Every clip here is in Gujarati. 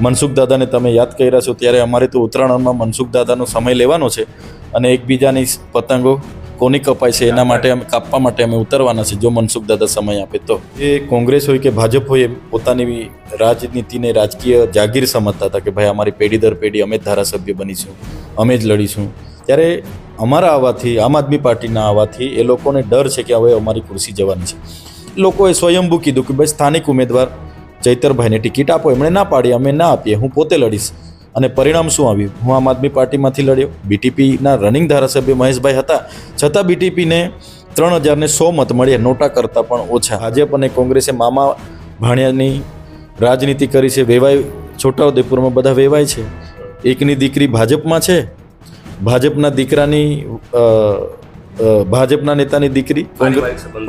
મનસુખ દાદાને તમે યાદ કર્યા છો ત્યારે અમારે તો ઉત્તરાયણમાં મનસુખ દાદાનો સમય લેવાનો છે અને એકબીજાની પતંગો કોની કપાય છે એના માટે અમે કાપવા માટે અમે ઉતરવાના છે જો મનસુખ દાદા સમય આપે તો. એ કોંગ્રેસ હોય કે ભાજપ હોય પોતાની રાજનીતિને રાજકીય જાગીર સમજતા હતા કે ભાઈ અમારી પેઢી દર પેઢી અમે જ ધારાસભ્ય બનીશું, અમે જ લડીશું. ત્યારે અમારા આવવાથી આમ આદમી પાર્ટીના આવવાથી એ લોકોને ડર છે કે હવે અમારી ખુરશી જવાની છે. લોકોએ સ્વયંભૂ કીધું કે ભાઈ સ્થાનિક ઉમેદવાર ચૈતરભાઈને ટિકિટ આપો, એમણે ના પાડી, અમે ના આપીએ, હું પોતે લડીશ. અને પરિણામ શું આવ્યું? હું આમ આદમી પાર્ટીમાંથી લડ્યો. બીટીપીના રનિંગ ધારાસભ્ય મહેશભાઈ હતા. છતાં બીટીપીને ત્રણ હજારને સો મત મળ્યા, નોટા કરતાં પણ ઓછા. ભાજપ અને કોંગ્રેસે મામા ભાણિયાની રાજનીતિ કરી છે, વેવાય છોટાઉદેપુરમાં બધા વેવાય છે. એકની દીકરી ભાજપમાં છે. ભાજપના દીકરાની ભાજપના નેતાની દીકરી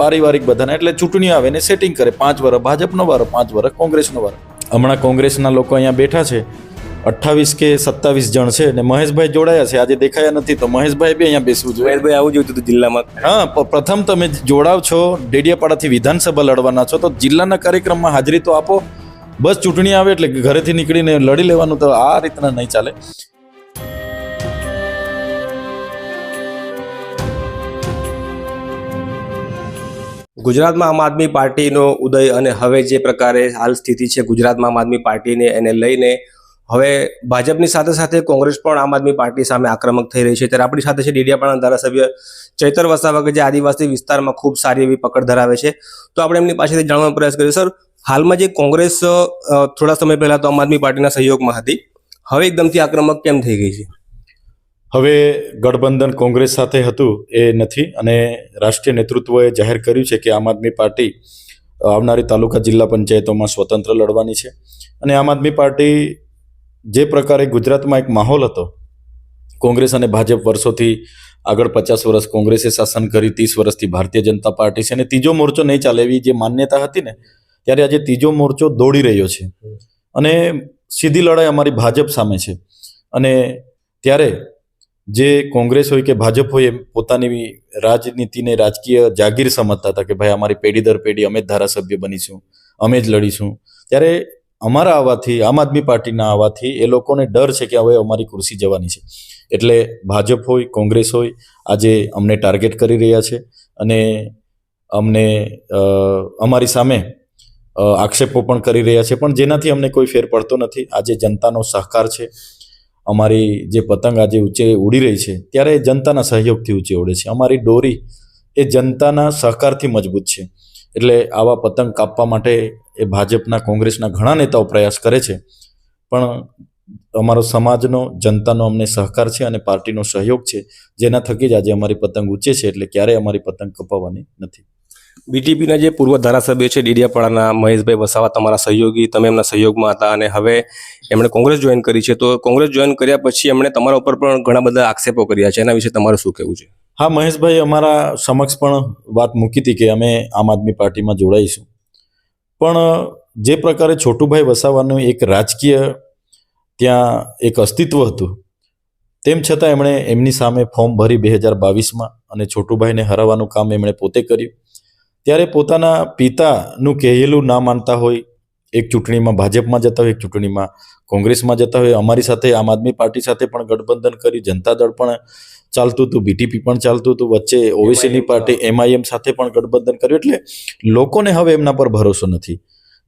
પારિવારિક બધાના. એટલે ચૂંટણી આવે ને સેટિંગ કરે. પાંચ વર્ષ ભાજપનો વારો પાંચ વર્ષ કોંગ્રેસનો વારો. હમણાં કોંગ્રેસના લોકો અહીંયા બેઠા છે. અઠ્ઠાવીસ કે સત્તાવીસ જણ છે ને મહેશભાઈ જોડાયા છે. આજે દેખાયા નથી તો મહેશભાઈ બી અહીંયા બેસવું જોઈએ. મહેશભાઈ આવું જોઈતું હતું જિલ્લામાં. હા પ્રથમ તમે જોડાવ છો ડેડિયાપાડાથી વિધાનસભા લડવાના છો તો જિલ્લાના કાર્યક્રમમાં હાજરી તો આપો. બસ ચૂંટણી આવે એટલે ઘરેથી નીકળીને લડી લેવાનું તો આ રીતના નહીં ચાલે. ગુજરાતમાં આમ આદમી પાર્ટીનો ઉદય અને હવે જે પ્રકારે હાલ સ્થિતિ છે, ગુજરાતમાં આમ આદમી પાર્ટીને એને લઈને હવે ભાજપની સાથે સાથે કોંગ્રેસ પણ આમ આદમી પાર્ટી સામે આક્રમક થઈ રહી છે. ત્યારે આપણી સાથે છે ડેડિયાપાડા ધારાસભ્ય ચૈતર વસાવા કે જે આદિવાસી વિસ્તારમાં ખૂબ સારી એવી પકડ ધરાવે છે. તો આપણે એમની પાસેથી જાણવાનો પ્રયાસ કરીએ. સર, હાલમાં જે કોંગ્રેસ થોડા સમય પહેલા તો આમ આદમી પાર્ટીના સહયોગમાં હતી. હવે એકદમથી આક્રમક કેમ થઈ ગઈ છે? હવે ગઠબંધન કોંગ્રેસ સાથે હતું એ નથી અને રાષ્ટ્રીય નેતૃત્વએ જાહેર કર્યું છે કે આમ આદમી પાર્ટી આવનારી તાલુકા જિલ્લા પંચાયતોમાં સ્વતંત્ર લડવાની છે. અને આમ આદમી પાર્ટી જે પ્રકારે ગુજરાતમાં એક માહોલ હતો, કોંગ્રેસ અને ભાજપ વર્ષોથી આગળ પચાસ વર્ષ કોંગ્રેસે શાસન કરી, ત્રીસ વર્ષથી ભારતીય જનતા પાર્ટી છે અને ત્રીજો મોરચો નહીં ચાલે એવી જે માન્યતા હતી ને, ત્યારે આજે ત્રીજો મોરચો દોડી રહ્યો છે. અને સીધી લડાઈ અમારી ભાજપ સામે છે. અને ત્યારે જે કોંગ્રેસ હોય કે ભાજપ હોય એમ પોતાની રાજનીતિને રાજકીય જાગીર સમજતા હતા કે ભાઈ, અમારી પેઢી દર પેઢી અમે જ ધારાસભ્ય બનીશું, અમે જ લડીશું. ત્યારે અમારા આવવાથી આમ આદમી પાર્ટીના આવવાથી એ લોકોને ડર છે કે હવે અમારી કુર્સી જવાની છે. એટલે ભાજપ હોય, કોંગ્રેસ હોય, આજે અમને ટાર્ગેટ કરી રહ્યા છે અને અમને અમારી સામે આક્ષેપો પણ કરી રહ્યા છે. પણ જેનાથી અમને કોઈ ફેર પડતો નથી. આજે જનતાનો સહકાર છે. અમારી જે પતંગ આજે ઊંચે ઉડી રહી છે, ત્યારે એ જનતાના સહયોગથી ઊંચે ઉડે છે. અમારી દોરી એ જનતાના સહકારથી મજબૂત છે. એટલે આવા પતંગ કાપવા માટે એ ભાજપના, કોંગ્રેસના ઘણા નેતાઓ પ્રયાસ કરે છે. પણ અમારો સમાજનો, જનતાનો અમને સહકાર છે અને પાર્ટીનો સહયોગ છે. જેના થકી જ આજે અમારી પતંગ ઊંચે છે, એટલે ક્યારેય અમારી પતંગ કપાવવાની નથી. બીટીપીના જે પૂર્વ ધારાસભ્ય છે ડેડિયાપાડાના મહેશભાઈ વસાવા તમારા સહયોગી, તમે એમના સહયોગમાં હતા અને હવે એમણે કોંગ્રેસ જોઈન કરી છે. તો કોંગ્રેસ જોઈન કર્યા પછી એમણે તમારા ઉપર પણ ઘણા બધા આક્ષેપો કર્યા છે. એના વિશે તમારું શું કહેવું છે? હા, મહેશભાઈ, અમારા સમક્ષ પણ વાત મૂકી હતી કે અમે આમ આદમી પાર્ટીમાં જોડાઈશું. પણ જે પ્રકારે છોટુભાઈ વસાવાનું એક રાજકીય ત્યાં એક અસ્તિત્વ હતું, તેમ છતાં એમણે એમની સામે ફોર્મ ભરી બે હજાર બાવીસમાં અને છોટુભાઈને હરાવવાનું કામ એમણે પોતે કર્યું. ત્યારે પોતાના પિતાનું કહેલું ના માનતા હોય એક ચૂંટણીમાં ભાજપમાં જતા હોય એક ચૂંટણીમાં કોંગ્રેસમાં જતા હોય અમારી સાથે આમ આદમી પાર્ટી સાથે પણ ગઠબંધન કરી જનતા દળ પણ ચાલતું હતું બીટીપી પણ ચાલતું હતું વચ્ચે ઓવેસીની પાર્ટી એમઆઈએમ સાથે પણ ગઠબંધન કર્યું એટલે લોકોને હવે એમના પર ભરોસો નથી.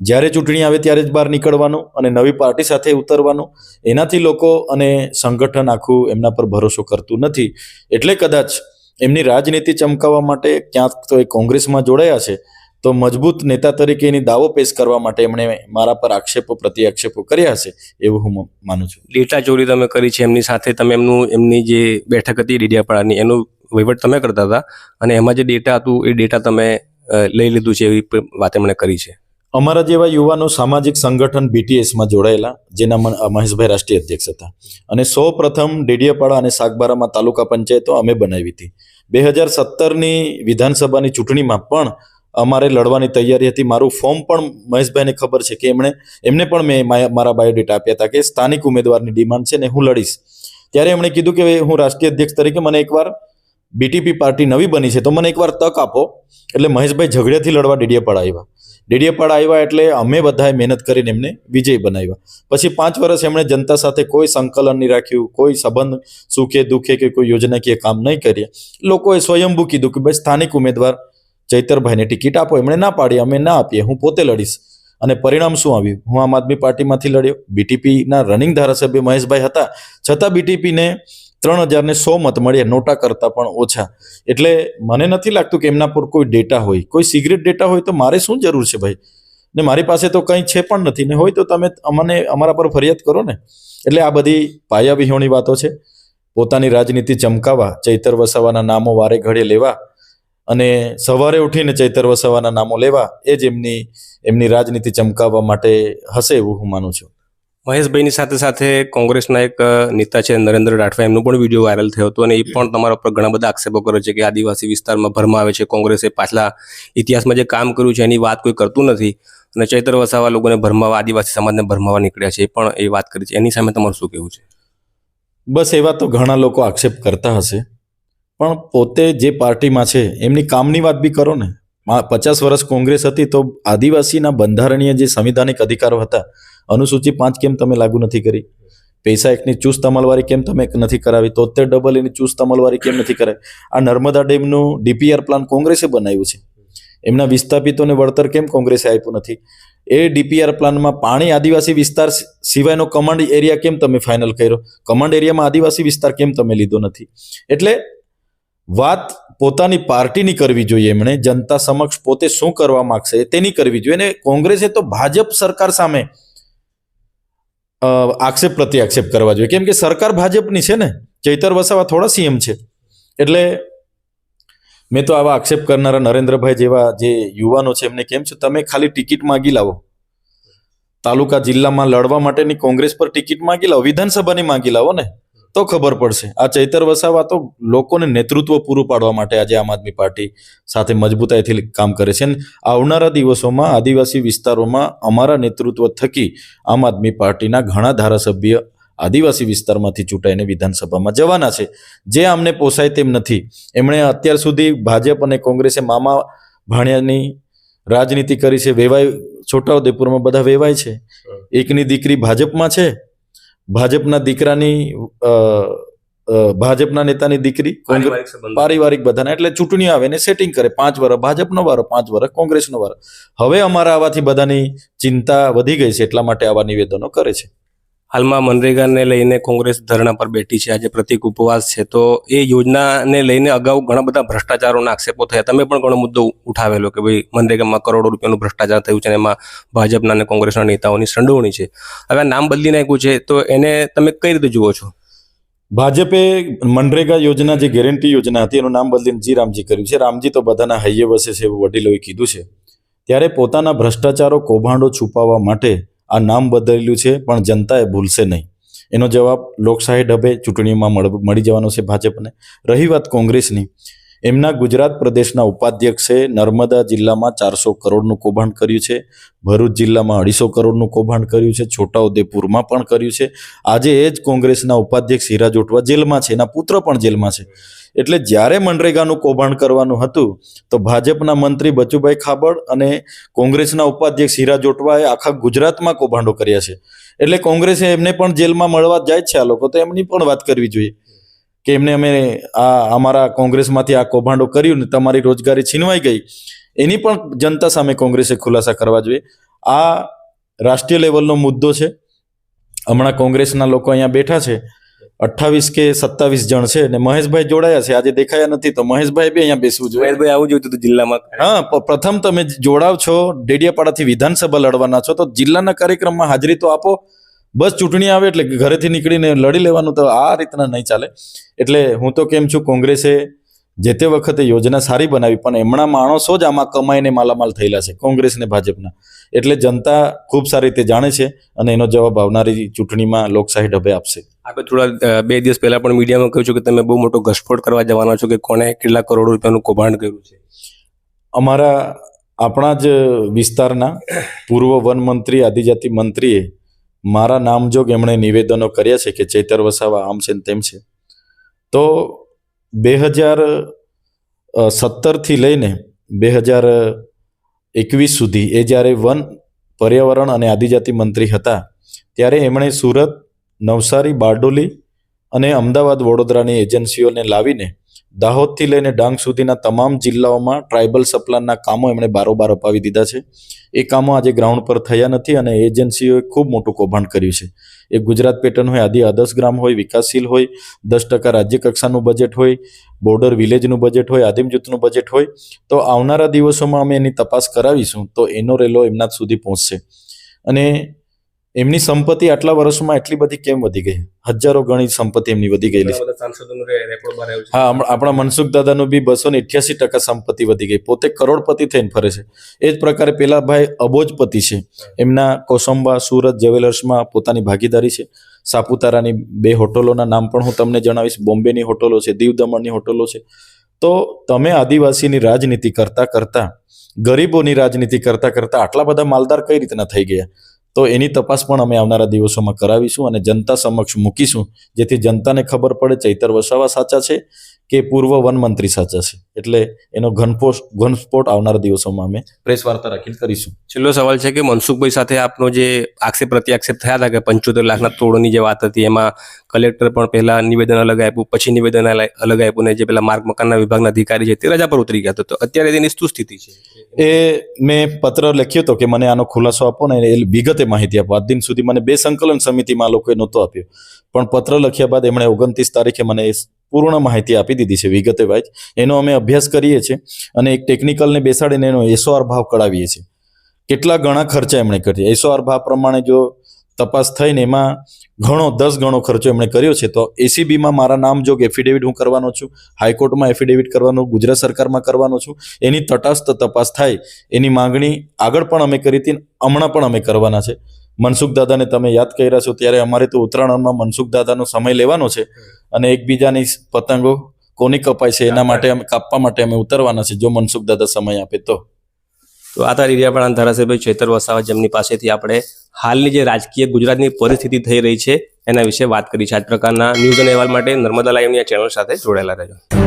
જ્યારે ચૂંટણી આવે ત્યારે જ બહાર નીકળવાનું અને નવી પાર્ટી સાથે ઉતરવાનું એનાથી લોકો અને સંગઠન આખું એમના પર ભરોસો કરતું નથી. એટલે કદાચ એમની રાજનીતિ ચમકાવવા માટે ક્યાંક તો એ કોંગ્રેસમાં જોડાયા છે તો મજબૂત નેતા તરીકે એની દાવો પેશ કરવા માટે એમણે મારા પર આક્ષેપો પ્રતિ આક્ષેપો કર્યા છે એવું હું માનું છું. ડેટા ચોરી તમે કરી છે એમની સાથે તમે એમનું એમની જે બેઠક હતી ડેડિયાપાડાની એનું વહીવટ તમે કરતા હતા અને એમાં જે ડેટા હતું એ ડેટા તમે લઈ લીધું છે એવી વાત એમણે કરી છે. અમારા જેવા યુવાનો સામાજિક સંગઠન બીટીએસમાં જોડાયેલા જેના મહેશભાઈ રાષ્ટ્રીય અધ્યક્ષ હતા. અને સૌ પ્રથમ ડેડિયાપાડા અને સાગબારામાં તાલુકા પંચાયતો અમે બનાવી હતી. બે હજાર સત્તરની વિધાનસભાની ચૂંટણીમાં પણ અમારે લડવાની તૈયારી હતી. મારું ફોર્મ પણ મહેશભાઈને ખબર છે કે એમણે એમને પણ મેં મારા બાયોડેટા આપ્યા હતા કે સ્થાનિક ઉમેદવારની ડિમાન્ડ છે ને હું લડીશ. ત્યારે એમણે કીધું કે હું રાષ્ટ્રીય અધ્યક્ષ તરીકે મને એકવાર બીટીપી પાર્ટી નવી બની છે તો મને એકવાર તક આપો. એટલે મહેશભાઈ ઝઘડેથી લડવા ડીડીએ આવ્યા ડેડિયાપાડા આવ્યા એટલે અમે બધાએ મહેનત કરીને એમને વિજય બનાવ્યા. પછી પાંચ વર્ષ એમણે જનતા સાથે કોઈ સંકલન નહીં રાખ્યું, કોઈ સંબંધ સુખે દુઃખે કે કોઈ યોજનાકીય કામ નહીં કર્યા. લોકોએ સ્વયંભૂ કીધું કે ભાઈ, સ્થાનિક ઉમેદવાર ચૈતરભાઈને ટિકિટ આપો, એમણે ના પાડી, અમે ના આપીએ, હું પોતે લડીશ. અને પરિણામ શું આવ્યું? હું આમ આદમી પાર્ટીમાંથી લડ્યો. બીટીપીના રનિંગ ધારાસભ્ય મહેશભાઈ હતા. છતાં બીટીપીને ત્રણ હજારને સો મત મળ્યા નોટા કરતાં પણ ઓછા. એટલે મને નથી લાગતું કે એમના પર કોઈ ડેટા હોય. કોઈ સિગરેટ ડેટા હોય તો મારે શું જરૂર છે ભાઈ? ને મારી પાસે તો કંઈ છે પણ નથી. ને હોય તો તમે અમને, અમારા પર ફરિયાદ કરો ને. એટલે આ બધી પાયાવિહોણી વાતો છે. પોતાની રાજનીતિ ચમકાવા, ચૈતર વસાવાના નામો વારે ઘડે લેવા અને સવારે ઉઠીને ચૈતર વસાવાના નામો લેવા, એ જ એમની એમની રાજનીતિ ચમકાવવા માટે હશે એવું હું માનું છું. મહેશભાઈની સાથે સાથે કોંગ્રેસના એક નેતા છે નરેન્દ્ર રાઠવા, એમનો પણ વીડિયો વાયરલ થયો હતો અને એ પણ તમારા ઉપર ઘણા બધા આક્ષેપો કરે છે કે આદિવાસી વિસ્તારમાં ભરમાં આવે છે. કોંગ્રેસે પાછલા ઇતિહાસમાં જે કામ કર્યું છે એની વાત કોઈ કરતું નથી અને ચૈત્ર વસાવા લોકોને ભરમાવા, આદિવાસી સમાજને ભરમાવા નીકળ્યા છે એ પણ એ વાત કરી છે. એની સામે તમારું શું કહેવું છે? બસ એવા તો ઘણા લોકો આક્ષેપ કરતા હશે. પણ પોતે જે પાર્ટીમાં છે, એમની કામની વાત બી કરો ને. પચાસ વર્ષ કોંગ્રેસ હતી તો આદિવાસીના બંધારણીય જે સંવિધાનિક અધિકારો હતા અનુસૂચિ પાંચ કેમ તમે લાગુ નથી કરી? પૈસા એકની ચુસ્ત અમલવારી કેમ તમે નથી કરાવી? તોતેર ડબલ એની ચુસ્ત અમલવારી કેમ નથી કરાવી? આ નર્મદા ડેમનું ડીપીઆર પ્લાન કોંગ્રેસે બનાવ્યું છે. એમના વિસ્થાપિતોને વળતર કેમ કોંગ્રેસે આપ્યું નથી? એ ડીપીઆર પ્લાનમાં પાણી આદિવાસી વિસ્તાર સિવાયનો કમાન્ડ એરિયા કેમ તમે ફાઇનલ કર્યો? કમાન્ડ એરિયામાં આદિવાસી વિસ્તાર કેમ તમે લીધો નથી? એટલે વાત પોતાની પાર્ટીની કરવી જોઈએ એમણે. જનતા સમક્ષ પોતે શું કરવા માગશે તેની કરવી જોઈએ. અને કોંગ્રેસે તો ભાજપ સરકાર સામે આક્ષેપ પ્રત્યે આક્ષેપ કરવા જોઈએ. કેમ કે સરકાર ભાજપની છે ને, ચૈતર વસાવા થોડા સીએમ છે. એટલે મેં તો આવા આક્ષેપ કરનારા નરેન્દ્રભાઈ જેવા જે યુવાનો છે, એમને કેમ છે? તમે ખાલી ટિકિટ માગી લાવો. તાલુકા જિલ્લામાં લડવા માટેની કોંગ્રેસ પર ટિકિટ માગી લાવો. વિધાનસભાની માગી લાવો ને. તો ખબર પડશે. આ ચૈતર વસાવા તો લોકોને નેતૃત્વ પૂરું પાડવા માટે આજે આમ આદમી પાર્ટી સાથે મજબૂતાઈથી કામ કરે છે. અને આવનારા દિવસોમાં આદિવાસી વિસ્તારોમાં અમારા નેતૃત્વ થકી આમ આદમી પાર્ટીના ઘણા ધારાસભ્ય આદિવાસી વિસ્તારમાંથી ચૂંટાઈને વિધાનસભામાં જવાના છે. જે આમને પોસાય તેમ નથી. એમણે અત્યાર સુધી ભાજપ અને કોંગ્રેસે મામા ભાણિયાની રાજનીતિ કરી છે. વેવાય છોટાઉદેપુરમાં બધા વેવાય છે. એકની દીકરી ભાજપમાં છે. ભાજપના દીકરાની ભાજપના નેતાની દીકરી. પારિવારિક બધાના. એટલે ચૂંટણી આવે ને સેટિંગ કરે. પાંચ વર્ષ ભાજપનો વારો પાંચ વર્ષ કોંગ્રેસનો વારો. હવે અમારા આવાથી બધાની ચિંતા વધી ગઈ છે એટલા માટે આવા નિવેદનો કરે છે. હાલમાં મનરેગાને લઈને કોંગ્રેસ ધરણા પર બેઠી છે. આજે પ્રતિક ઉપવાસ છે. તો એ યોજનાને લઈને અગાઉ ઘણા બધા ભ્રષ્ટાચારોના આક્ષેપો થયા. તમે પણ ઘણો મુદ્દો ઉઠાવેલો કે ભાઈ મનરેગામાં કરોડો રૂપિયાનું ભ્રષ્ટાચાર થયું છે એમાં ભાજપના અને કોંગ્રેસના નેતાઓની સંડોવણી છે. હવે નામ બદલી નાખ્યું છે. તો એને તમે કઈ રીતે જુઓ છો? ભાજપે મનરેગા યોજના જે ગેરંટી યોજના હતી, એનું નામ બદલીને જી રામજી કર્યું છે. રામજી તો બધાના હૈયે વસે છે એવું વડીલોએ કીધું છે. ત્યારે પોતાના ભ્રષ્ટાચારો કૌભાંડો છુપાવવા માટે આ નામ બદલેલું છે, પણ જનતાએ ભૂલશે નહીં. એનો જવાબ લોકશાહી ઢબે ચૂંટણીમાં મળી જવાનો છે ભાજપને. રહી વાત કોંગ્રેસની. એમના ગુજરાત પ્રદેશના ઉપાધ્યક્ષે નર્મદા જિલ્લામાં ચારસો કરોડનું કૌભાંડ કર્યું છે. ભરૂચ જિલ્લામાં અઢીસો કરોડનું કૌભાંડ કર્યું છે. છોટાઉદેપુરમાં પણ કર્યું છે. આજે એ જ કોંગ્રેસના ઉપાધ્યક્ષ હીરા જોટવા જેલમાં છે. એના પુત્ર પણ જેલમાં છે. એટલે જ્યારે મનરેગાનું કૌભાંડ કરવાનું હતું, તો ભાજપના મંત્રી બચુભાઈ ખાબડ અને કોંગ્રેસના ઉપાધ્યક્ષ હીરા જોટવાએ આખા ગુજરાતમાં કૌભાંડો કર્યા છે. એટલે કોંગ્રેસે એમને પણ જેલમાં મળવા જાય છે આ લોકો, તો એમની પણ વાત કરવી જોઈએ. કે એમને અમે આ અમારા કોંગ્રેસમાંથી આ કૌભાંડો કર્યું ને તમારી રોજગારી છીનવાઈ ગઈ એની પણ જનતા સામે કોંગ્રેસે ખુલાસા કરવા જોઈએ. આ રાષ્ટ્રીય લેવલનો મુદ્દો છે. હમણાં કોંગ્રેસના લોકો અહીંયા બેઠા છે. અઠ્ઠાવીસ કે સત્તાવીસ જણ છે ને મહેશભાઈ જોડાયા છે. આજે દેખાયા નથી તો મહેશભાઈ બી અહીંયા બેસવું જોઈએ. મહેશભાઈ આવું જોઈતું હતું જિલ્લામાં હા પ્રથમ તમે જોડાવ છો ડેડિયાપાડાથી વિધાનસભા લડવાના છો તો જિલ્લાના કાર્યક્રમમાં હાજરી તો આપો. બસ ચૂંટણી આવે એટલે ઘરેથી નીકળીને લડી લેવાનું તો આ રીતના નહીં ચાલે. એટલે હું તો કેમ છું કોંગ્રેસે જે તે વખતે યોજના સારી બનાવી પણ એમના માણસો જ આમાં કમાઈને માલામાલ થયેલા છે કોંગ્રેસ ને ભાજપના. એટલે જનતા ખૂબ સારી રીતે જાણે છે અને એનો જવાબ આવનારી ચૂંટણીમાં લોકશાહી ઢબે આપશે. આપણે થોડા બે દિવસ પહેલા પણ મીડિયામાં કહ્યું છું કે તમે બહુ મોટો ઘસફોડ કરવા જવાના છો કે કોણે કેટલા કરોડો રૂપિયાનું કૌભાંડ કર્યું છે? અમારા આપણા જ વિસ્તારના પૂર્વ વન મંત્રી આદિજાતિ મંત્રીએ મારા નામજોગ એમણે નિવેદનો કર્યા છે કે ચૈતર વસાવા આમ છે ને તેમ છે. તો બે હજાર સત્તરથી લઈને બે હજાર એકવીસ સુધી એ જ્યારે વન પર્યાવરણ અને આદિજાતિ મંત્રી હતા, ત્યારે એમણે સુરત, નવસારી, બારડોલી અને અમદાવાદ વડોદરાની એજન્સીઓને લાવીને દાહોદથી લઈને ડાંગ સુધીના તમામ જિલ્લાઓમાં ટ્રાઇબલ સપ્લાનના કામો એમણે બારોબાર અપાવી દીધા છે. એ કામો આજે ગ્રાઉન્ડ પર થયા નથી અને એજન્સીઓએ ખૂબ મોટું કૌભાંડ કર્યું છે. એ ગુજરાત પેટર્ન હોય, આદિ આદર્શ ગ્રામ હોય, વિકાસશીલ હોય, દસ ટકા રાજ્ય કક્ષાનું બજેટ હોય બોર્ડર વિલેજનું બજેટ હોય, આદિમ જૂથનું બજેટ હોય, તો આવનારા દિવસોમાં અમે એની તપાસ કરાવીશું તો એનો રેલો એમના સુધી પહોંચશે. અને એમની સંપત્તિ આટલા વર્ષમાં એટલી બધી કેમ વધી ગઈ? હજારો ગણી સંપત્તિ એમની વધી ગયેલી હા આપણા મનસુખ દાદાનું બી બસો ને અઠ્યાસી ટકા સંપત્તિ વધી ગઈ. પોતે કરોડપતિ થઈને ફરે છે. એ જ પ્રકારે પેલા ભાઈ અબોજપતિ છે. એમના કોસંબા સુરત જ્વેલર્સમાં પોતાની ભાગીદારી છે. સાપુતારાની બે હોટલોના નામ પણ હું તમને જણાવીશ. બોમ્બેની હોટલો છે દીવ દમણની હોટલો છે. તો તમે આદિવાસીની રાજનીતિ કરતા કરતા ગરીબોની રાજનીતિ કરતા કરતા આટલા બધા માલદાર કઈ રીતના થઈ ગયા? તો એની તપાસ પણ અમે આવનારા દિવસોમાં કરાવીશું અને જનતા સમક્ષ મૂકીશું, જેથી જનતાને ખબર પડે ચૈતર વસાવા સાચા છે કે પૂર્વ વન મંત્રી સાચા છે એટલે એનો ઘનફોસ ઘનસ્ફોટ આવનારા દિવસોમાં અમે પ્રેસ વાર્તા રાખીને કરીશું. છેલ્લો સવાલ છે કે મનસુખભાઈ સાથે આપનો જે આક્ષેપ પ્રત્યાક્ષેપ થયા હતા કે પંચોતેર લાખના તોડની જે વાત હતી એમાં કલેક્ટર પણ પહેલા નિવેદન અલગ આપ્યું પછી નિવેદન અલગ આપ્યું ને જે પેલા માર્ગ મકાનના વિભાગના અધિકારી છે તે રજા પર ઉતરી ગયા હતો. તો અત્યારે તેની શું સ્થિતિ છે? એ મેં પત્ર લખ્યો હતો કે મને આનો ખુલાસો આપો ને એ વિગતે માહિતી આપો. આજ દિન સુધી મને બે સંકલન સમિતિમાં લોકોએ નહોતો આપ્યો. પણ પત્ર લખ્યા બાદ એમણે ઓગણત્રીસ તારીખે મને એ પૂર્ણ માહિતી આપી દીધી છે વિગતે વાઇઝ એનો અમે અભ્યાસ કરીએ છીએ અને એક ટેકનિકલને બેસાડીને એનો એસઓઆર ભાવ કઢાવીએ છીએ. કેટલા ઘણા ખર્ચા એમણે કરી એસઓઆર ભાવ પ્રમાણે જો તપાસ થઈને એમાં ઘણો, દસ ગણો ખર્ચો એમણે કર્યો છે, તો એસીબીમાં મારા નામ જોગ એફિડેવિટ હું કરવાનો છું, હાઈકોર્ટમાં એફિડેવિટ કરવાનો, ગુજરાત સરકારમાં કરવાનો છું, એની તટસ્થ તપાસ થાય, એની માંગણી આગળ પણ અમે કરી હતી, હમણાં પણ અમે કરવાના છે. મનસુખ દાદાને તમે યાદ કર્યા છો, ત્યારે અમારે તો ઉત્તરાયણમાં મનસુખ દાદાનો સમય લેવાનો છે અને એકબીજાની પતંગો કોની કપાય છે, એના માટે અમે કાપવા માટે અમે ઉતરવાના છે, જો મનસુખ દાદા સમય આપે તો. તો આ હતા ડેડિયાપાડા ધારાસભ્ય ચેતર વસાવા, જેમની પાસેથી આપણે હાલની જે રાજકીય ગુજરાતની પરિસ્થિતિ થઈ રહી છે, એના વિશે વાત કરી છે. આ પ્રકારના ન્યૂઝ અને અહેવાલ માટે નર્મદા લાઈવની આ ચેનલ સાથે જોડાયેલા રહેજો.